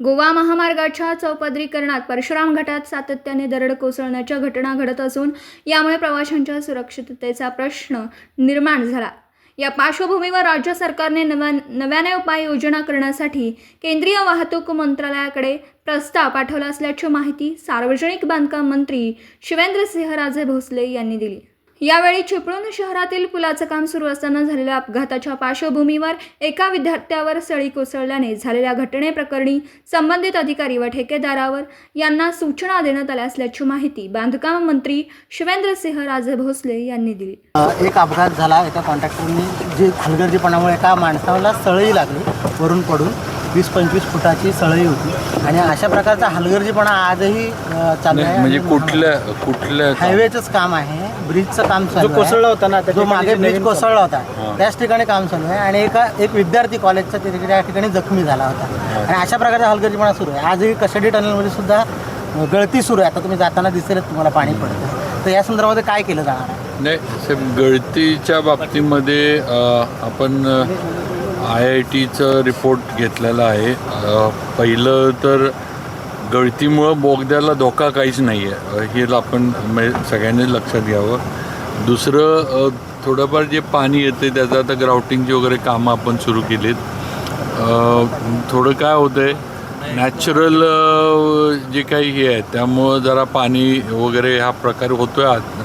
गोवा महामार्गाच्या चौपदरीकरणात परशुराम घाटात सातत्याने दरड कोसळण्याच्या घटना घडत असून यामुळे प्रवाशांच्या सुरक्षिततेचा प्रश्न निर्माण झाला. या पार्श्वभूमीवर राज्य सरकारने नव्या नव्याने उपाययोजना करण्यासाठी केंद्रीय वाहतूक मंत्रालयाकडे प्रस्ताव पाठवला असल्याची माहिती सार्वजनिक बांधकाम मंत्री शिवेंद्रसिंहराजे भोसले यांनी दिली. यावेळी चिपळूण शहरातील पुलाचं काम सुरू असताना झालेल्या अपघाताच्या पार्श्वभूमीवर एका विद्यार्थ्यावर सळी कोसळल्याने झालेल्या घटनेप्रकरणी संबंधित अधिकारी व ठेकेदारावर यांना सूचना देण्यात आल्या असल्याची माहिती बांधकाम मंत्री शिवेंद्रसिंहराजे भोसले यांनी दिली. एक अपघात झाला. एका कॉन्ट्रॅक्टरनी जे हलगर्जीपणामुळे एका माणसाला सळई लागली वरून पडून. वीस पंचवीस फुटाची सळई होती. आणि अशा प्रकारचा हलगर्जीपणा आजही चालू आहे. म्हणजे आणि कुठल्या कुठल्या हायवेचंच काम आहे. ब्रिजचं काम चालू. कोसळला होता ना, जो मागे ब्रिज कोसळला होता. हां. त्याच ठिकाणी काम चालू आहे. आणि एका एक विद्यार्थी कॉलेजचा तिथे त्या ठिकाणी जखमी झाला होता. आणि अशा प्रकारचा हलगर्जीपणा सुरू आहे. आजही कस्टडी टनलमध्ये सुद्धा गळती सुरू आहे. आता तुम्ही जाताना दिसेल तुम्हाला पाणी पडतं. तर या संदर्भामध्ये काय केलं जाणार आहे? नाही गळतीच्या बाबतीमध्ये आपण आय आय टीचं रिपोर्ट घेतलेला आहे. पहिलं तर गळतीमुळं बोगद्याला धोका काहीच नाही आहे हे आपण म्हणजे सगळ्यांनी लक्षात घ्यावं. दुसरं थोडंफार जे पाणी येते त्याचं आता ग्राउटिंगची वगैरे कामं आपण सुरू केलीत. थोडं काय होतं आहे नॅचरल जे काही हे आहे त्यामुळं जरा पाणी वगैरे हा प्रकार होतो आहे आत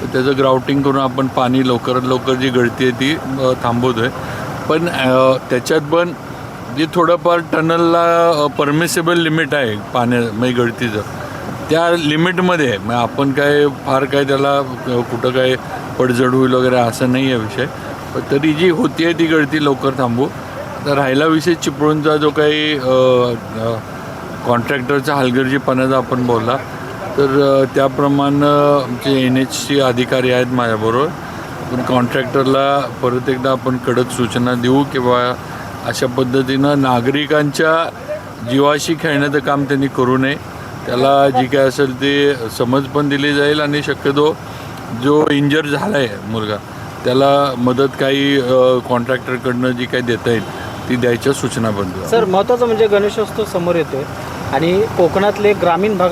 तर त्याचं ग्राउटिंग करून आपण पाणी लवकरात लवकर जी गळती आहे ती थांबवतो आहे पण त्याच्यात पण जे थोडंफार टनलला परमिसेबल लिमिट आहे पाण्या म्हणजे गळतीचं. त्या लिमिटमध्ये आहे मग आपण काय फार काय त्याला कुठं काय पडझड होईल वगैरे असं नाही आहे विषय. पण तरी जी होती आहे ती गळती लवकर थांबू. तर राहिला विषय चिपळूणचा जो काही कॉन्ट्रॅक्टरचा हलगर्जीपणाचा आपण बोलला. तर त्याप्रमाणे जे एन एच सी अधिकारी आहेत माझ्याबरोबर. पण कॉन्ट्रॅक्टरला परत एकदा आपण कडक सूचना देऊ किंवा अशा पद्धतीनं नागरिकांच्या जीवाशी खेळण्याचं काम त्यांनी करू नये. त्याला जी काय असेल ते समज पण दिली जाईल आणि शक्यतो जो इंजर झाला आहे मुलगा त्याला मदत काही कॉन्ट्रॅक्टरकडनं जी काही देता येईल ती द्यायच्या सूचना पण सर महत्त्वाचं म्हणजे गणेशोत्सव समोर येतोय आणि कोकणातले ग्रामीण भागात